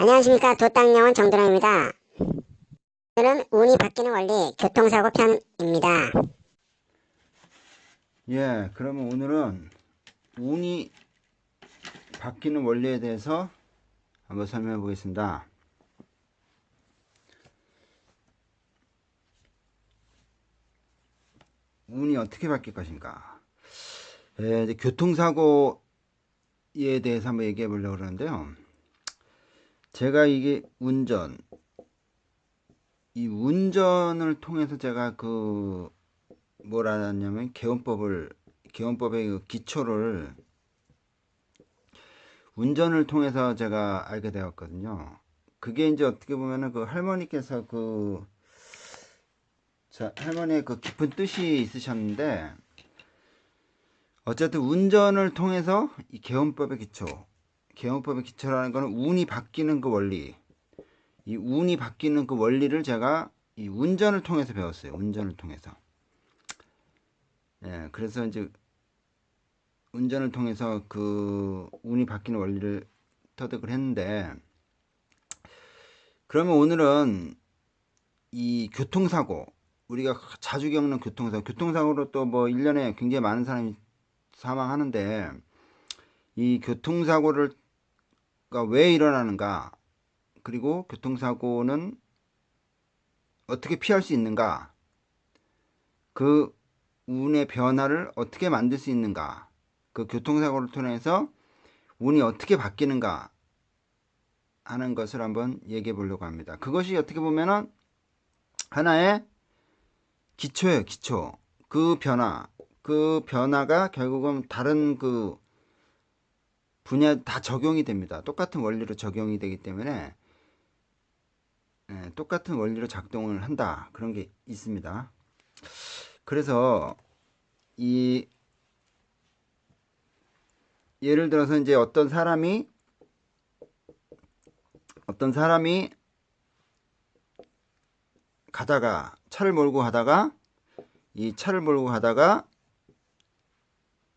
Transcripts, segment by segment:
안녕하십니까 도땅영원 정도령입니다. 오늘은 운이 바뀌는 원리 교통사고 편입니다. 예, 그러면 오늘은 운이 바뀌는 원리에 대해서 한번 설명해 보겠습니다. 운이 어떻게 바뀔 것인가? 예, 교통사고에 대해서 한번 얘기해 보려고 그러는데요. 제가 이게 운전, 이 운전을 통해서 제가 그 뭐라 하냐면 개헌법을 개헌법의 그 기초를 운전을 통해서 제가 알게 되었거든요. 그게 이제 어떻게 보면은 그 할머니께서 그 자, 할머니의 그 깊은 뜻이 있으셨는데 어쨌든 운전을 통해서 이 개헌법의 기초, 개헌법의 기초라는 거는 운이 바뀌는 그 원리, 이 운이 바뀌는 그 원리를 제가 이 운전을 통해서 배웠어요. 운전을 통해서. 예, 그래서 이제 운전을 통해서 그 운이 바뀌는 원리를 터득을 했는데 그러면 오늘은 이 교통사고 우리가 자주 겪는 교통사고 교통사고로 또 뭐 1년에 굉장히 많은 사람이 사망하는데 이 교통사고를 왜 일어나는가? 그리고 교통사고는 어떻게 피할 수 있는가? 그 운의 변화를 어떻게 만들 수 있는가? 그 교통사고를 통해서 운이 어떻게 바뀌는가? 하는 것을 한번 얘기해 보려고 합니다. 그것이 어떻게 보면은 하나의 기초예요, 기초. 그 변화, 그 변화가 결국은 다른 그 분야 다 적용이 됩니다. 똑같은 원리로 적용이 되기 때문에 예, 똑같은 원리로 작동을 한다. 그런 게 있습니다. 그래서 이 예를 들어서 이제 어떤 사람이 어떤 사람이 가다가 차를 몰고 가다가 이 차를 몰고 가다가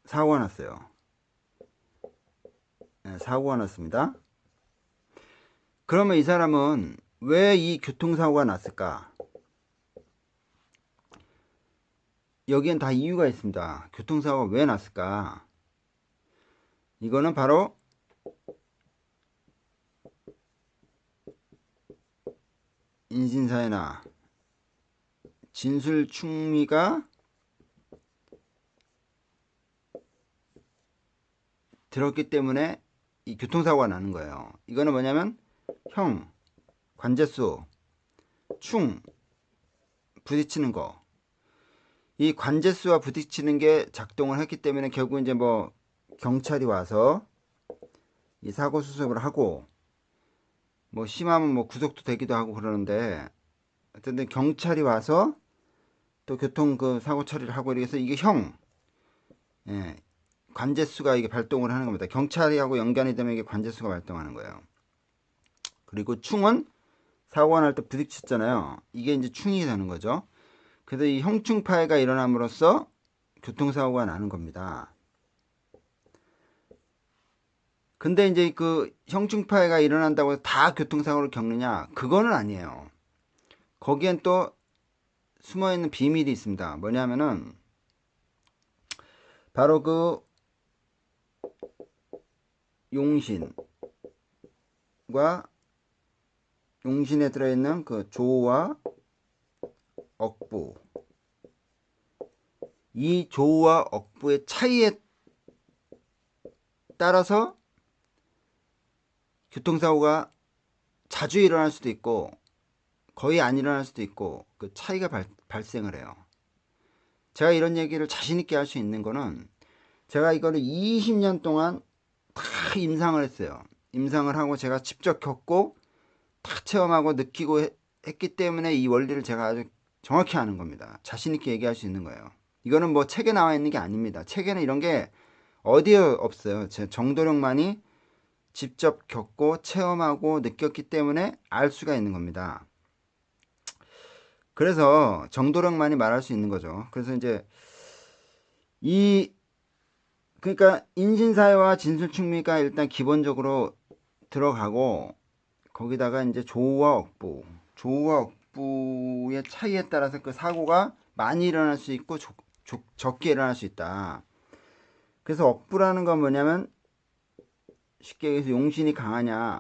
사고가 났어요. 네, 사고가 났습니다. 그러면 이 사람은 왜 이 교통사고가 났을까? 여기엔 다 이유가 있습니다. 교통사고가 왜 났을까? 이거는 바로 인신사회나 진술 충미가 들었기 때문에 이 교통사고가 나는 거예요. 이거는 뭐냐면 형, 관제수, 충, 부딪히는 거. 이 관제수와 부딪히는 게 작동을 했기 때문에 결국 이제 뭐 경찰이 와서 이 사고 수습을 하고 뭐 심하면 뭐 구속도 되기도 하고 그러는데 어쨌든 경찰이 와서 또 교통 그 사고 처리를 하고 이래서 이게 형 예, 관제수가 이게 발동을 하는 겁니다. 경찰이하고 연관이 되면 이게 관제수가 발동하는 거예요. 그리고 충은 사고가 날 때 부딪혔잖아요. 이게 이제 충이 되는 거죠. 그래서 이 형충 파해가 일어남으로써 교통사고가 나는 겁니다. 근데 이제 그 형충 파해가 일어난다고 해서 다 교통사고를 겪느냐? 그거는 아니에요. 거기엔 또 숨어 있는 비밀이 있습니다. 뭐냐면은 바로 그 용신과 용신에 들어있는 그 조와 억부 이 조와 억부의 차이에 따라서 교통사고가 자주 일어날 수도 있고 거의 안 일어날 수도 있고 그 차이가 발, 발생을 해요. 제가 이런 얘기를 자신 있게 할 수 있는 거는 제가 이거를 20년 동안 다 임상을 했어요. 임상을 하고 제가 직접 겪고 다 체험하고 느끼고 해, 했기 때문에 이 원리를 제가 아주 정확히 아는 겁니다. 자신 있게 얘기할 수 있는 거예요. 이거는 뭐 책에 나와 있는 게 아닙니다. 책에는 이런 게 어디에 없어요. 제 정도령만이 직접 겪고 체험하고 느꼈기 때문에 알 수가 있는 겁니다. 그래서 정도령만이 말할 수 있는 거죠. 그래서 이제 이 그러니까 인신사회와 진술충미가 일단 기본적으로 들어가고 거기다가 이제 조우와 억부. 조우와 억부의 차이에 따라서 그 사고가 많이 일어날 수 있고 적, 적, 적게 일어날 수 있다. 그래서 억부라는 건 뭐냐면 쉽게 얘기해서 용신이 강하냐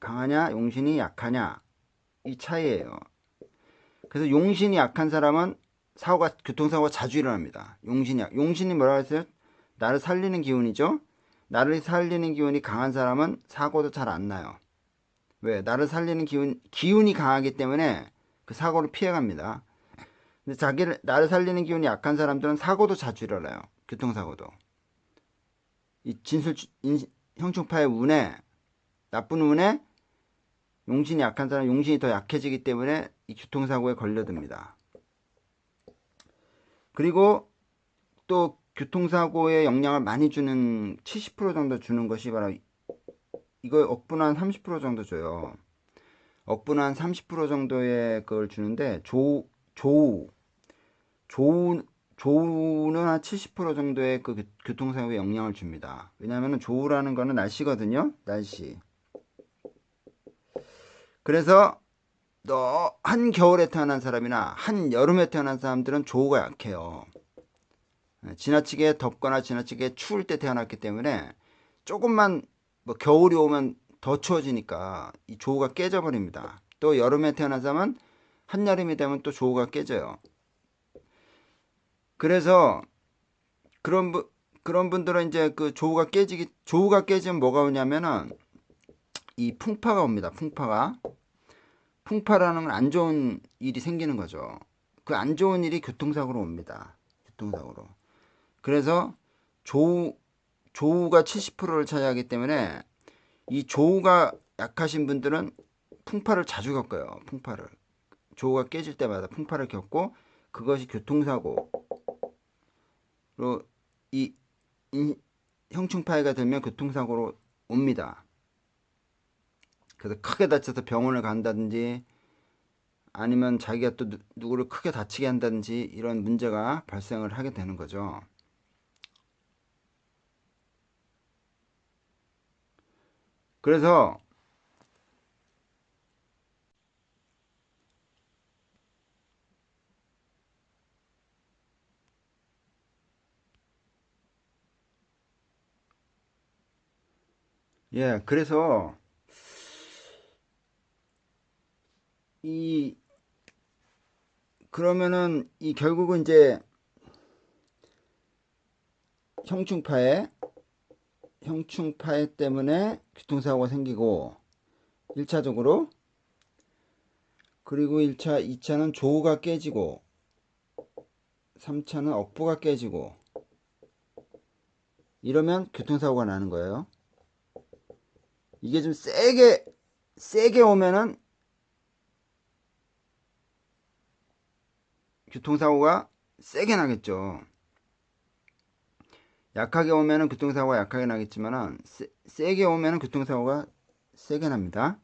강하냐 용신이 약하냐 이 차이예요. 그래서 용신이 약한 사람은 사고가 교통사고가 자주 일어납니다. 용신이 약- 용신이 뭐라고 했어요? 나를 살리는 기운이죠. 나를 살리는 기운이 강한 사람은 사고도 잘 안 나요. 왜? 나를 살리는 기운 기운이 강하기 때문에 그 사고를 피해 갑니다. 근데 자기를 나를 살리는 기운이 약한 사람들은 사고도 자주 일어나요. 교통사고도. 이 진술 인, 형충파의 운에 나쁜 운에 용신이 약한 사람 용신이 더 약해지기 때문에 이 교통사고에 걸려듭니다. 그리고 또 교통사고에 영향을 많이 주는 70% 정도 주는 것이 바로 이거 억분 한 30% 정도 줘요. 억분 한 30% 정도의 그걸 주는데 조 조우 조우 조우는 한 70% 정도의 그 교- 교통사고에 영향을 줍니다. 왜냐하면 조우라는 거는 날씨거든요. 날씨. 그래서 너 한 겨울에 태어난 사람이나 한 여름에 태어난 사람들은 조우가 약해요. 예, 지나치게 덥거나 지나치게 추울 때 태어났기 때문에 조금만 뭐 겨울이 오면 더 추워지니까 이 조우가 깨져버립니다. 또 여름에 태어난 사람은 한여름이 되면 또 조우가 깨져요. 그래서 그런 분 그런 분들은 이제 그 조우가 깨지기 조우가 깨지면 뭐가 오냐면은 이 풍파가 옵니다. 풍파가 풍파라는 건 안 좋은 일이 생기는 거죠. 그 안 좋은 일이 교통사고로 옵니다. 교통사고로. 그래서 조우 조우가 70%를 차지하기 때문에 이 조우가 약하신 분들은 풍파를 자주 겪어요. 풍파를. 조우가 깨질 때마다 풍파를 겪고 그것이 교통사고로 이 인- 형충파해가 되면 교통사고로 옵니다. 그래서 크게 다쳐서 병원을 간다든지 아니면 자기가 또 누- 누구를 크게 다치게 한다든지 이런 문제가 발생을 하게 되는 거죠. 그래서 예, 그래서 이 그러면은 이 결국은 이제 형충파에 형충파에 때문에 교통사고가 생기고 1차적으로 그리고 1차, 2차는 조우가 깨지고 3차는 억부가 깨지고 이러면 교통사고가 나는 거예요. 이게 좀 세게 세게 오면은 교통사고가 세게 나겠죠. 약하게 오면은 교통사고가 약하게 나겠지만은 세, 세게 오면은 교통사고가 세게 납니다.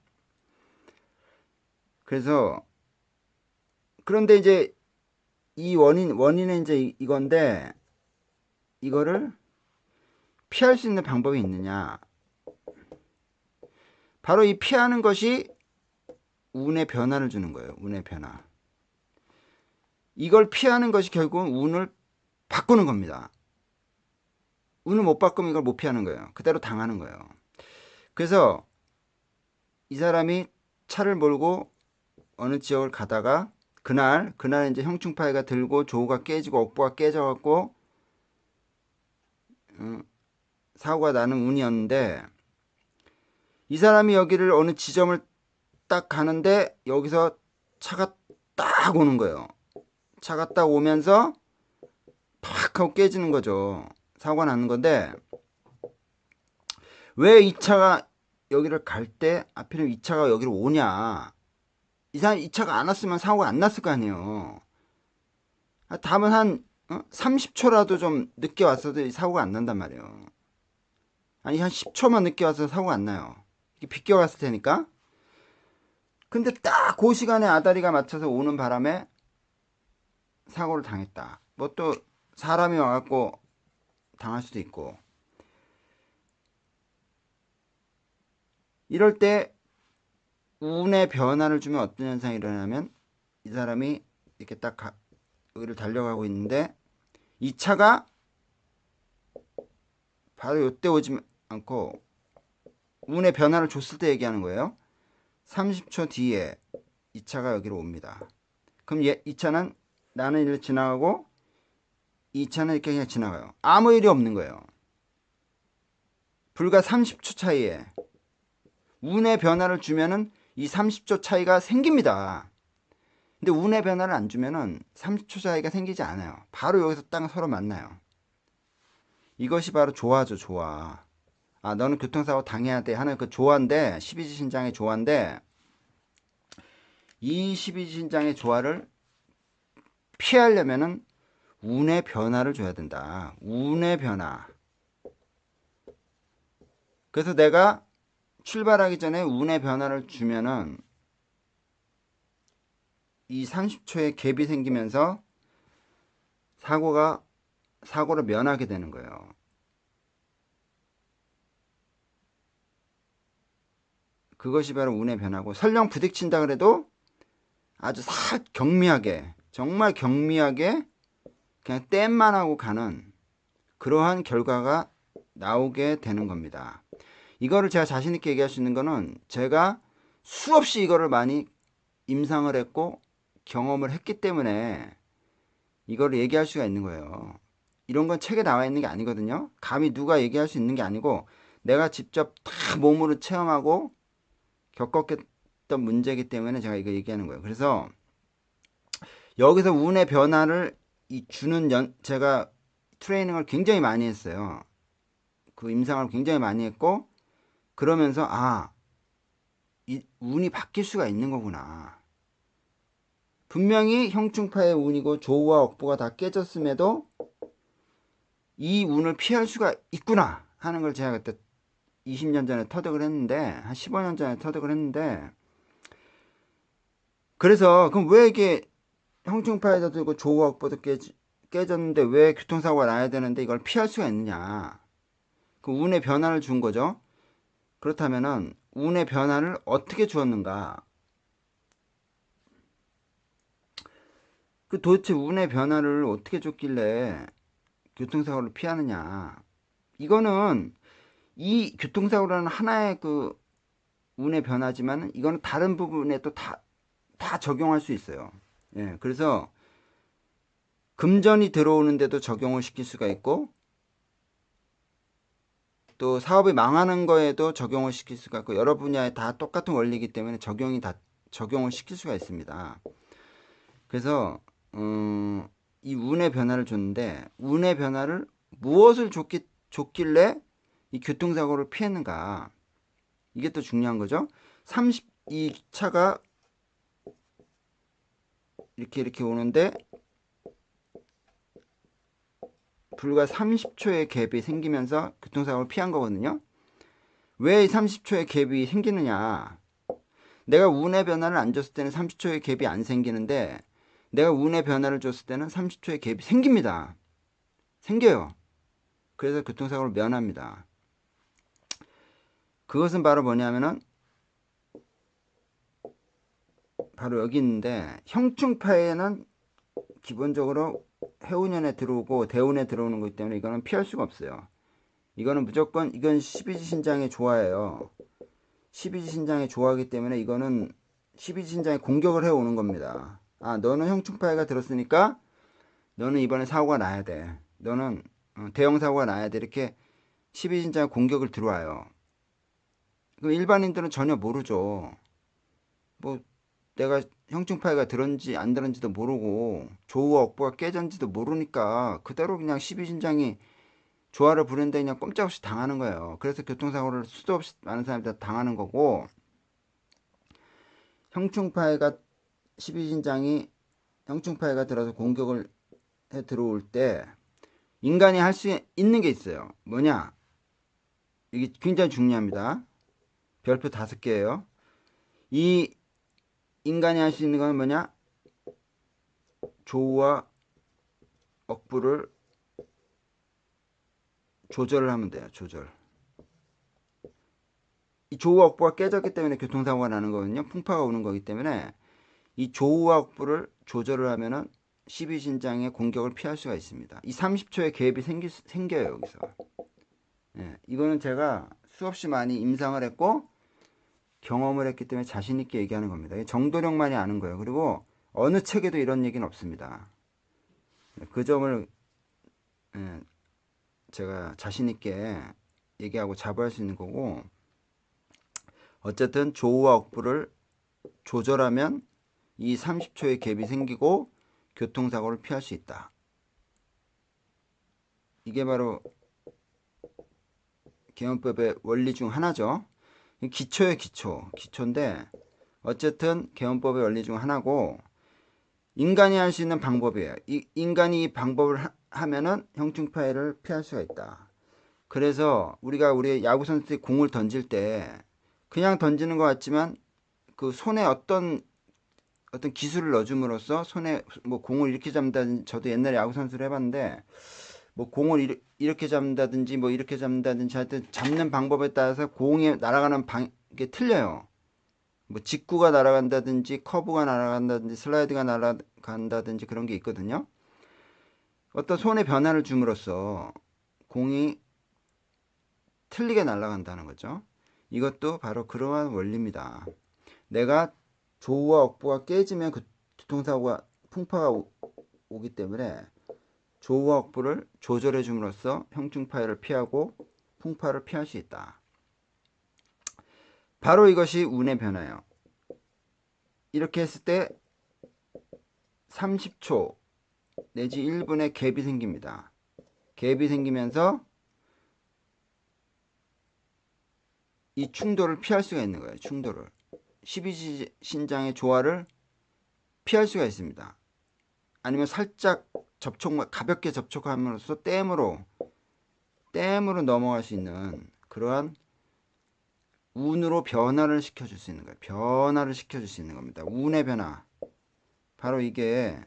그래서 그런데 이제 이 원인 원인은 이제 이- 이건데 이거를 피할 수 있는 방법이 있느냐? 바로 이 피하는 것이 운의 변화를 주는 거예요. 운의 변화. 이걸 피하는 것이 결국은 운을 바꾸는 겁니다. 운을 못 바꾸면 이걸 못 피하는 거예요. 그대로 당하는 거예요. 그래서 이 사람이 차를 몰고 어느 지역을 가다가 그날 그날 이제 형충파이가 들고 조우가 깨지고 억부가 깨져갖고 음, 사고가 나는 운이었는데 이 사람이 여기를 어느 지점을 딱 가는데 여기서 차가 딱 오는 거예요. 딱 오면서 팍 하고 깨지는 거죠. 사고가 나는 건데 왜 이 차가 여기를 갈 때 하필이면 이 차가 여기로 오냐. 이 사람 이 차가 안 왔으면 사고가 안 났을 거 아니에요. 아, 다음은 한 어? 30초라도 좀 늦게 왔어도 이 사고가 안 난단 말이에요. 아니 한 10초만 늦게 와서 사고가 안 나요. 이게 비껴갔을 테니까. 근데 딱 그 시간에 아다리가 맞춰서 오는 바람에 사고를 당했다 뭐 또 사람이 와갖고 당할 수도 있고 이럴 때 운의 변화를 주면 어떤 현상이 일어나면 이 사람이 이렇게 딱 가, 여기를 달려가고 있는데 이 차가 바로 요때 오지 않고 운의 변화를 줬을 때 얘기하는 거예요. 30초 뒤에 이 차가 여기로 옵니다. 그럼 얘, 이 차는 나는 이를 지나가고 이 차는 이렇게 그냥 지나가요. 아무 일이 없는 거예요. 불과 30초 차이에 운의 변화를 주면은 이 30초 차이가 생깁니다. 근데 운의 변화를 안 주면은 30초 차이가 생기지 않아요. 바로 여기서 딱 서로 만나요. 이것이 바로 조화죠, 조화. 아, 너는 교통사고 당해야 돼 하는 그 조화인데, 12지신장의 조화인데, 이 12지신장의 조화를 피하려면은 운의 변화를 줘야 된다. 운의 변화. 그래서 내가 출발하기 전에 운의 변화를 주면은 이 30초의 갭이 생기면서 사고가 사고를 면하게 되는 거예요. 그것이 바로 운의 변화고 설령 부딪힌다 그래도 아주 살 경미하게 정말 경미하게 그냥 땜만 하고 가는 그러한 결과가 나오게 되는 겁니다. 이거를 제가 자신 있게 얘기할 수 있는 거는 제가 수없이 이거를 많이 임상을 했고 경험을 했기 때문에 이거를 얘기할 수가 있는 거예요. 이런 건 책에 나와 있는 게 아니거든요. 감히 누가 얘기할 수 있는 게 아니고 내가 직접 다 몸으로 체험하고 겪었던 문제이기 때문에 제가 이거 얘기하는 거예요. 그래서 여기서 운의 변화를 이 주는 연 제가 트레이닝을 굉장히 많이 했어요. 그 임상을 굉장히 많이 했고 그러면서 아, 이 운이 바뀔 수가 있는 거구나. 분명히 형충파의 운이고 조우와 억부가 다 깨졌음에도 이 운을 피할 수가 있구나 하는 걸 제가 그때 20년 전에 터득을 했는데 한 15년 전에 터득을 했는데 그래서 그럼 왜 이게 조우와 억부도 깨, 깨졌는데 왜 교통사고가 나야 되는데 이걸 피할 수가 있느냐 그 운의 변화를 준 거죠 그렇다면은 운의 변화를 어떻게 주었는가 그 도대체 운의 변화를 어떻게 줬길래 교통사고를 피하느냐. 이거는 이 교통사고라는 하나의 그 운의 변화지만 이거는 다른 부분에 또 다, 다 적용할 수 있어요. 예, 그래서 금전이 들어오는데도 적용을 시킬 수가 있고 또 사업이 망하는 거에도 적용을 시킬 수가 있고 여러 분야에 다 똑같은 원리이기 때문에 적용이 다 적용을 시킬 수가 있습니다. 그래서 음, 이 운의 변화를 줬는데 운의 변화를 무엇을 줬기, 줬길래 이 교통사고를 피했는가 이게 또 중요한 거죠 30, 이 차가 이렇게 이렇게 오는데 불과 30초의 갭이 생기면서 교통사고를 피한 거거든요 왜 30초의 갭이 생기느냐 내가 운의 변화를 안 줬을 때는 30초의 갭이 안 생기는데 내가 운의 변화를 줬을 때는 30초의 갭이 생깁니다. 생겨요. 그래서 교통사고를 면합니다. 그것은 바로 뭐냐면은 바로 여기 있는데 형충파에는 기본적으로 해운년에 들어오고 대운에 들어오는 거기 때문에 이거는 피할 수가 없어요. 이거는 무조건 이건 12지 신장의 조화예요. 12지 신장의 조화이기 때문에 이거는 12지 신장의 공격을 해오는 겁니다. 아 너는 형충파해가 들었으니까 너는 이번에 사고가 나야 돼. 너는 어, 대형 사고가 나야 돼. 이렇게 12진짜 공격을 들어와요. 그럼 일반인들은 전혀 모르죠. 뭐 내가 형충파해가 들었는지 안 들었는지도 모르고 조우와 억부가 깨졌는지도 모르니까 그대로 그냥 12진장이 조화를 부르는데 그냥 꼼짝없이 당하는 거예요. 그래서 교통사고를 수도 없이 많은 사람들이 당하는 거고 형충파해가 12진장이 형충파해가 들어서 공격을 해 들어올 때 인간이 할 수 있는 게 있어요. 뭐냐? 이게 굉장히 중요합니다. 별표 다섯 개예요. 이 인간이 할 수 있는 건 뭐냐? 조우와 억부를 조절을 하면 돼요. 조절. 이 조우와 억부가 깨졌기 때문에 교통사고가 나는 거거든요. 풍파가 오는 거기 때문에 이 조우와 억부를 조절을 하면은 12신장의 공격을 피할 수가 있습니다. 이 30초의 갭이 생기, 생겨요, 여기서. 예, 이거는 제가 수없이 많이 임상을 했고 경험을 했기 때문에 자신 있게 얘기하는 겁니다. 이게 정도령만이 아는 거예요. 그리고 어느 책에도 이런 얘기는 없습니다. 그 점을 예, 제가 자신 있게 얘기하고 자부할 수 있는 거고 어쨌든 조우와 억부를 조절하면 이 30초의 갭이 생기고 교통사고를 피할 수 있다. 이게 바로 개헌법의 원리 중 하나죠. 기초의 기초, 기초인데 어쨌든 개헌법의 원리 중 하나고 인간이 할 수 있는 방법이에요. 이, 인간이 이 방법을 하, 하면은 형충 파해를 피할 수가 있다. 그래서 우리가 우리 야구 선수들이 공을 던질 때 그냥 던지는 것 같지만 그 손에 어떤 어떤 기술을 넣어줌으로써 손에 뭐 공을 이렇게 잡는다든지 저도 옛날에 야구 선수를 해봤는데 뭐 공을 이렇게 잡는다든지 뭐 이렇게 잡는다든지 하여튼 잡는 방법에 따라서 공이 날아가는 방 이게 틀려요. 뭐 직구가 날아간다든지 커브가 날아간다든지 슬라이드가 날아간다든지 그런 게 있거든요. 어떤 손의 변화를 줌으로써 공이 틀리게 날아간다는 거죠. 이것도 바로 그러한 원리입니다. 내가 조우와 억부가 깨지면 그 교통사고가 풍파가 오, 오기 때문에 조우와 억부를 조절해 줌으로써 형충파해를 피하고 풍파를 피할 수 있다. 바로 이것이 운의 변화예요. 이렇게 했을 때 30초 내지 1분의 갭이 생깁니다. 갭이 생기면서 이 충돌을 피할 수가 있는 거예요. 충돌을. 12신장의 조화를 피할 수가 있습니다. 아니면 살짝 접촉, 가볍게 접촉함으로써 댐으로, 댐으로 넘어갈 수 있는 그러한 운으로 변화를 시켜줄 수 있는 거예요. 변화를 시켜줄 수 있는 겁니다. 운의 변화. 바로 이게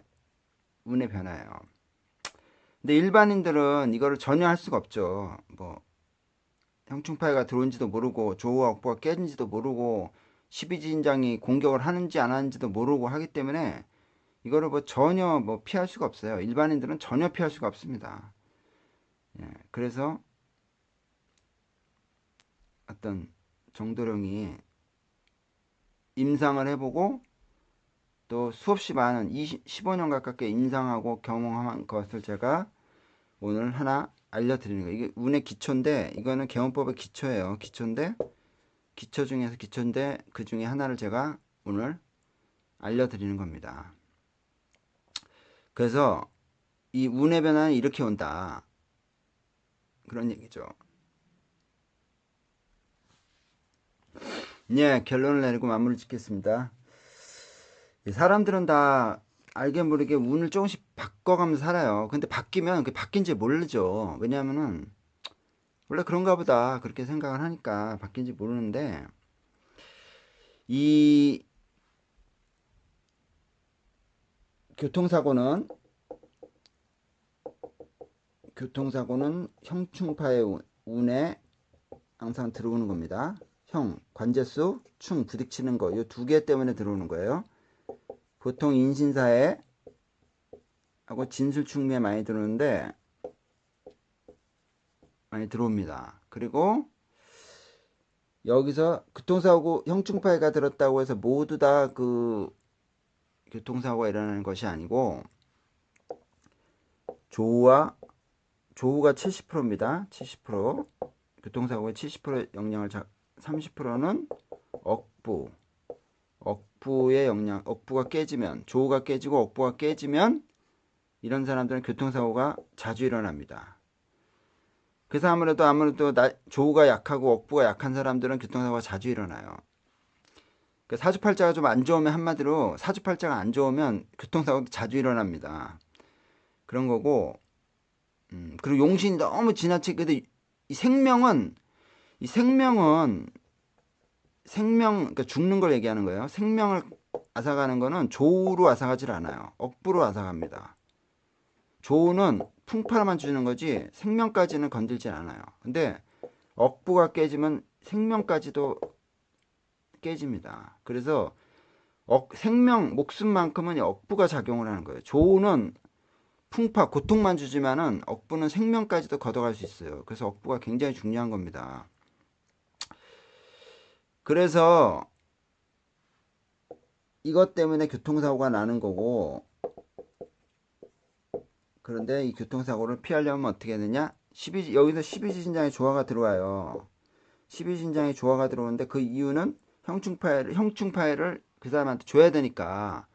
운의 변화예요. 근데 일반인들은 이거를 전혀 할 수가 없죠. 뭐, 형충파이가 들어온지도 모르고, 조우와 억부가 깨진지도 모르고, 12진장이 공격을 하는지 안 하는지도 모르고 하기 때문에 이거를 뭐 전혀 뭐 피할 수가 없어요. 일반인들은 전혀 피할 수가 없습니다. 예, 그래서 어떤 정도령이 임상을 해보고 또 수없이 많은 20, 15년 가깝게 임상하고 경험한 것을 제가 오늘 하나 알려드리는 거예요. 이게 운의 기초인데 이거는 개헌법의 기초예요. 기초인데 기초 중에서 기초인데 그 중에 하나를 제가 오늘 알려드리는 겁니다. 그래서 이 운의 변화는 이렇게 온다. 그런 얘기죠. 예, 결론을 내리고 마무리 짓겠습니다. 이 사람들은 다 알게 모르게 운을 조금씩 바꿔가면서 살아요. 근데 바뀌면 그 바뀐지 모르죠. 왜냐하면은 원래 그런가 보다 그렇게 생각을 하니까 바뀐지 모르는데 이 교통사고는 교통사고는 형충파의 운- 운에 항상 들어오는 겁니다. 형, 관제수, 충, 부딪히는 거, 이 두 개 때문에 들어오는 거예요. 보통 인신사에 하고 진술충미에 많이 들어오는데 많이 들어옵니다. 그리고 여기서 교통사고 형충파해가 들었다고 해서 모두 다 그 교통사고가 일어나는 것이 아니고 조우와 조우가 70%입니다. 70% 교통사고의 70% 영향을 자, 30%는 억부 억부의 영향 억부가 깨지면 조우가 깨지고 억부가 깨지면 이런 사람들은 교통사고가 자주 일어납니다. 그래서 아무래도 아무래도 나, 조우가 약하고 억부가 약한 사람들은 교통사고가 자주 일어나요. 그 사주팔자가 좀 안 좋으면 한마디로 사주팔자가 안 좋으면 교통사고도 자주 일어납니다. 그런 거고 음, 그리고 용신이 너무 지나치게 근데 이 생명은 이 생명은 생명 그러니까 죽는 걸 얘기하는 거예요. 생명을 앗아가는 거는 조우로 앗아가질 않아요. 억부로 앗아갑니다. 조우는 풍파만 주는 거지 생명까지는 건들진 않아요. 근데 억부가 깨지면 생명까지도 깨집니다. 그래서 억, 생명, 목숨만큼은 이 억부가 작용을 하는 거예요. 조우는 풍파, 고통만 주지만은 억부는 생명까지도 걷어갈 수 있어요. 그래서 억부가 굉장히 중요한 겁니다. 그래서 이것 때문에 교통사고가 나는 거고 그런데 이 교통사고를 피하려면 어떻게 되냐? 12, 여기서 12지진장의 조화가 들어와요. 12지진장의 조화가 들어오는데 그 이유는 형충파해를, 형충파해를 그 사람한테 줘야 되니까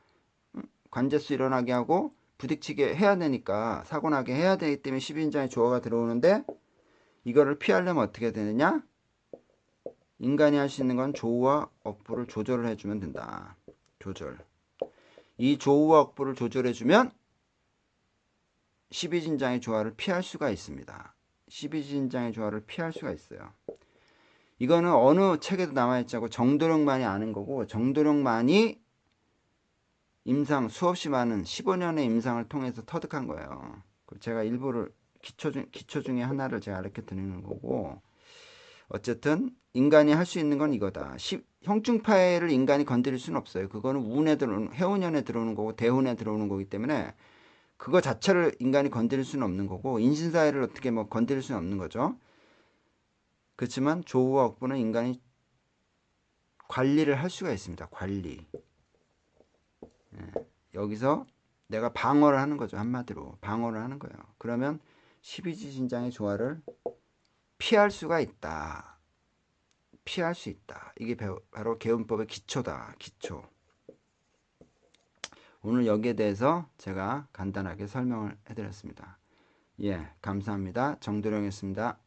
음, 관제수 일어나게 하고 부딪히게 해야 되니까 사고 나게 해야 되기 때문에 12인장의 조화가 들어오는데 이거를 피하려면 어떻게 되느냐? 인간이 할 수 있는 건 조우와 억부를 조절을 해주면 된다. 조절. 이 조우와 억부를 조절해주면 12진장의 조화를 피할 수가 있습니다. 12진장의 조화를 피할 수가 있어요. 이거는 어느 책에도 나와있지 않고 정도령만이 아는 거고 정도령만이 임상 수없이 많은 15년의 임상을 통해서 터득한 거예요. 그 제가 일부를 기초 중 기초 중에 하나를 제가 알려 드리는 거고 어쨌든 인간이 할 수 있는 건 이거다. 시, 형충파해를 인간이 건드릴 수는 없어요. 그거는 운에 들어오는 해운연에 들어오는 거고 대운에 들어오는 거기 때문에 그거 자체를 인간이 건드릴 수는 없는 거고 인신사회를 어떻게 뭐 건드릴 수는 없는 거죠. 그렇지만 조우와 억부는 인간이 관리를 할 수가 있습니다. 관리. 예, 여기서 내가 방어를 하는 거죠. 한마디로 방어를 하는 거예요. 그러면 12지진장의 조화를 피할 수가 있다. 피할 수 있다. 이게 배- 바로 개운법의 기초다. 기초. 오늘 여기에 대해서 제가 간단하게 설명을 해드렸습니다. 예, 감사합니다. 정도령이었습니다.